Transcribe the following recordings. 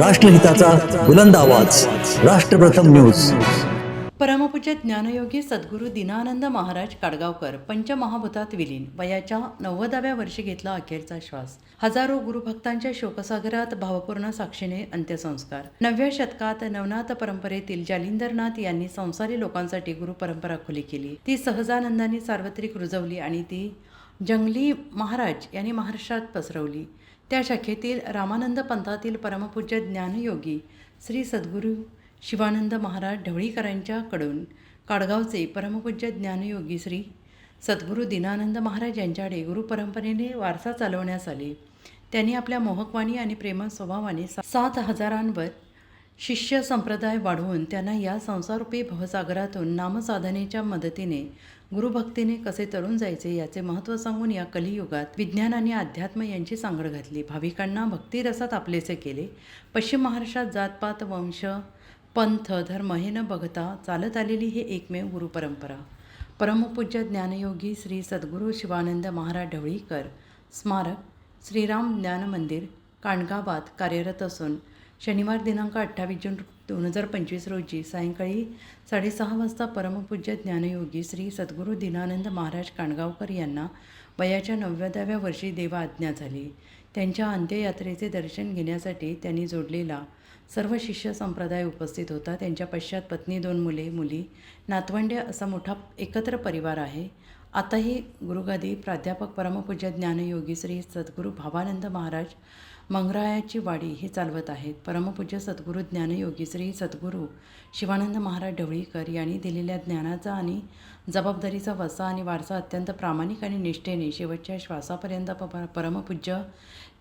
राष्ट्रहिताचा बुलंद आवाज. राष्ट्रप्रथम न्यूज. परमपूज्य ज्ञानयोगी सद्गुरू दिनानंद महाराज काडगावकर पंचमहाभूतात विलीन. वयाच्या नव्वदाव्या वर्षी घेतला अखेरचा श्वास. हजारो गुरुभक्तांच्या शोकसागरात भावपूर्ण साक्षीने अंत्यसंस्कार. नवव्या शतकात नवनाथ परंपरेतील जालिंदरनाथ यांनी संसारी लोकांसाठी गुरुपरंपरा खुली केली. ती सहजानंदाने सार्वत्रिक रुजवली आणि ती जंगली महाराज यांनी महाराष्ट्रात पसरवली. त्या शाखेतील रामानंद पंथातील परमपूज्य ज्ञानयोगी श्री सद्गुरू शिवानंद महाराज ढवळीकरांच्याकडून काडगावचे परमपूज्य ज्ञानयोगी श्री सद्गुरू दिनानंद महाराज यांच्याकडे गुरुपरंपरेने वारसा चालवण्यास आले. त्यांनी आपल्या मोहकवाणी आणि प्रेम स्वभावाने सात हजारांवर शिष्य संप्रदाय वाढवून त्यांना या संसारूपी भवसागरातून नामसाधनेच्या मदतीने गुरुभक्तीने कसे तरुण जायचे याचे महत्त्व सांगून या कलियुगात विज्ञान आणि अध्यात्म यांची सांगड घातली. भाविकांना भक्तिरसात आपलेसे केले. पश्चिम महाराष्ट्रात जातपात वंश पंथ धर्म हे न बघता चालत आलेली ही एकमेव गुरुपरंपरा. परमपूज्य ज्ञानयोगी श्री सद्गुरू शिवानंद महाराज ढवळीकर स्मारक श्रीराम ज्ञान मंदिर काणगावात कार्यरत असून शनिवार दिनांक अठ्ठावीस जून दोन हजार पंचवीस रोजी सायंकाळी साडेसहा वाजता परमपूज्य ज्ञानयोगी श्री सद्गुरू दिनानंद महाराज काणगावकर यांना वयाच्या नव्वदाव्या वर्षी देवा आज्ञा झाली. त्यांच्या अंत्ययात्रेचे दर्शन घेण्यासाठी त्यांनी जोडलेला सर्व शिष्य संप्रदाय उपस्थित होता. त्यांच्या पश्चात पत्नी दोन मुले मुली नातवंडे असा मोठा एकत्र परिवार आहे. आताही गुरुगादी प्राध्यापक परमपूज्य ज्ञानयोगी श्री सद्गुरू भावानंद महाराज मंगरायाची वाडी हे चालवत आहेत. परमपूज्य सद्गुरू ज्ञानयोगी श्री सद्गुरू शिवानंद महाराज ढवळीकर यांनी दिलेल्या ज्ञानाचा आणि जबाबदारीचा वसा आणि वारसा अत्यंत प्रामाणिक आणि निष्ठेने शेवटच्या श्वासापर्यंत प- परमपूज्य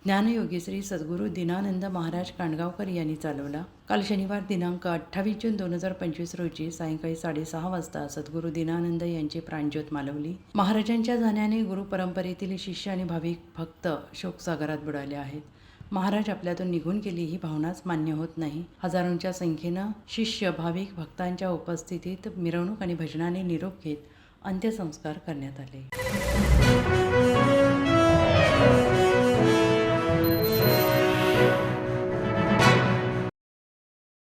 ज्ञानयोगी श्री सद्गुरू दिनानंद महाराज कांडगावकर यांनी चालवला. काल शनिवार दिनांक अठ्ठावीस जून दोन हजार पंचवीस रोजी सायंकाळी साडेसहा वाजता सद्गुरू दिनानंद यांची प्राणज्योत मालवली. महाराजांच्या जाण्याने गुरु परंपरेतील शिष्य आणि भाविक भक्त शोकसागरात बुडाले आहेत. महाराज आपल्यातून निघून गेली ही भावनाच मान्य होत नाही. हजारोंच्या संख्येनं शिष्य भाविक भक्तांच्या उपस्थितीत मिरवणूक आणि भजनाने निरोप घेत अंत्यसंस्कार करण्यात आले.